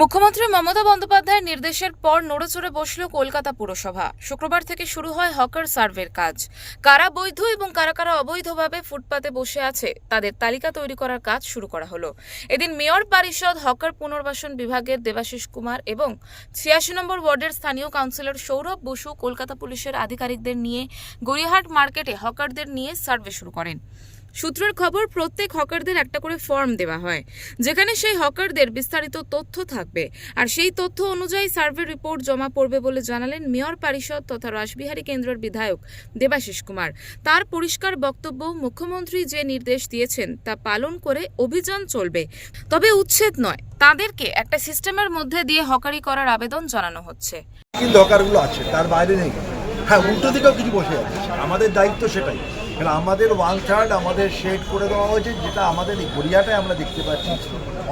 মুখ্যমন্ত্রী মমতা বন্দ্যোপাধ্যায়ের নির্দেশের পর নড়েচড়ে বসল কলকাতা পুরসভা। শুক্রবার থেকে শুরু হয় হকার সার্ভের কাজ। কারা বৈধ এবং কারা কারা অবৈধভাবে ফুটপাতে বসে আছে, তাদের তালিকা তৈরি করার কাজ শুরু করা হলো। এদিন মেয়র পরিষদ, হকার পুনর্বাসন বিভাগের দেবাশিস কুমার এবং ছিয়াশি নম্বর ওয়ার্ডের স্থানীয় কাউন্সিলর সৌরভ বসু কলকাতা পুলিশের আধিকারিকদের নিয়ে গড়িয়াহাট মার্কেটে হকারদের নিয়ে সার্ভে শুরু করেন। সূত্রের খবর, প্রত্যেক হকারদের একটা করে ফর্ম দেওয়া হয়, যেখানে সেই হকারদের বিস্তারিত তথ্য থাকবে। আর সেই তথ্য অনুযায়ী সার্ভে রিপোর্ট জমা পড়বে বলে জানালেন মেয়র পরিষদ তথা রাসবিহারী কেন্দ্রের বিধায়ক দেবাশিস কুমার। তার পরিষ্কার বক্তব্য, মুখ্যমন্ত্রী যে নির্দেশ দিয়েছেন তা পালন করে অভিযান চলবে। তবে উচ্ছেদ নয়, তাদেরকে একটা সিস্টেমের মধ্যে দিয়ে হকারি করার আবেদন জানানো হচ্ছে। কিন্তু দরকারগুলো আছে? তার বাইরে নেই। হ্যাঁ উল্টো দিকেও কিছু বসে আছে। আমাদের দায়িত্ব সেটাই। কারণ আমাদের ওয়ান থার্ড আমাদের শেড করে দেওয়া হয়েছে, যেটা আমাদের এই গড়িয়াটায় আমরা দেখতে পাচ্ছি।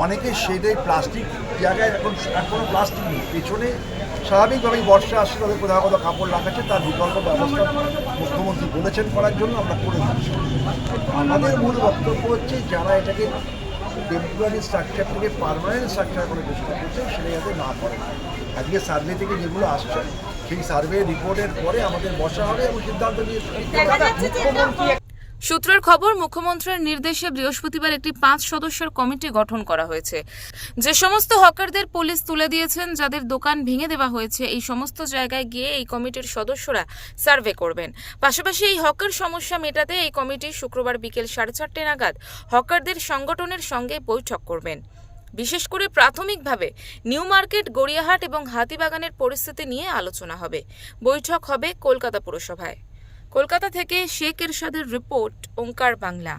অনেকে শেডে প্লাস্টিক জায়গায় এখন এখনও প্লাস্টিক নেই। পেছনে স্বাভাবিকভাবেই বর্ষা আসছে, তাদের কোথাও কোথাও কাপড় রাখাচ্ছে তার বিকল্প ব্যবস্থা মুখ্যমন্ত্রী বলেছেন করার জন্য আমরা করে দিচ্ছি। আমাদের মূল বক্তব্য হচ্ছে, যারা এটাকে টেম্পোরারি স্ট্রাকচার থেকে পারমানেন্ট স্ট্রাকচার করে চেষ্টা করছে সেটা যাতে না করে। আজকে সার্ভে থেকে যেগুলো আসছে সেই সার্ভে রিপোর্টের পরে আমাদের বসা হবে এবং সিদ্ধান্ত নিয়ে সূত্রের খবর, মুখ্যমন্ত্রীর নির্দেশে বৃহস্পতিবার একটি পাঁচ সদস্যের কমিটি গঠন করা হয়েছে। যে সমস্ত হকারদের পুলিশ তুলে দিয়েছেন, যাদের দোকান ভেঙে দেওয়া হয়েছে, এই সমস্ত জায়গায় গিয়ে এই কমিটির সদস্যরা সার্ভে করবেন। পাশাপাশি এই হকার সমস্যা মেটাতে এই কমিটি শুক্রবার বিকেল সাড়ে চারটে নাগাদ হকারদের সংগঠনের সঙ্গে বৈঠক করবেন। বিশেষ করে প্রাথমিকভাবে নিউ মার্কেট, গড়িয়াহাট এবং হাতিবাগানের পরিস্থিতি নিয়ে আলোচনা হবে। বৈঠক হবে কলকাতা পুরসভায়। কলকাতা থেকে শেখ এরশাদের রিপোর্ট ওঙ্কার বাংলা।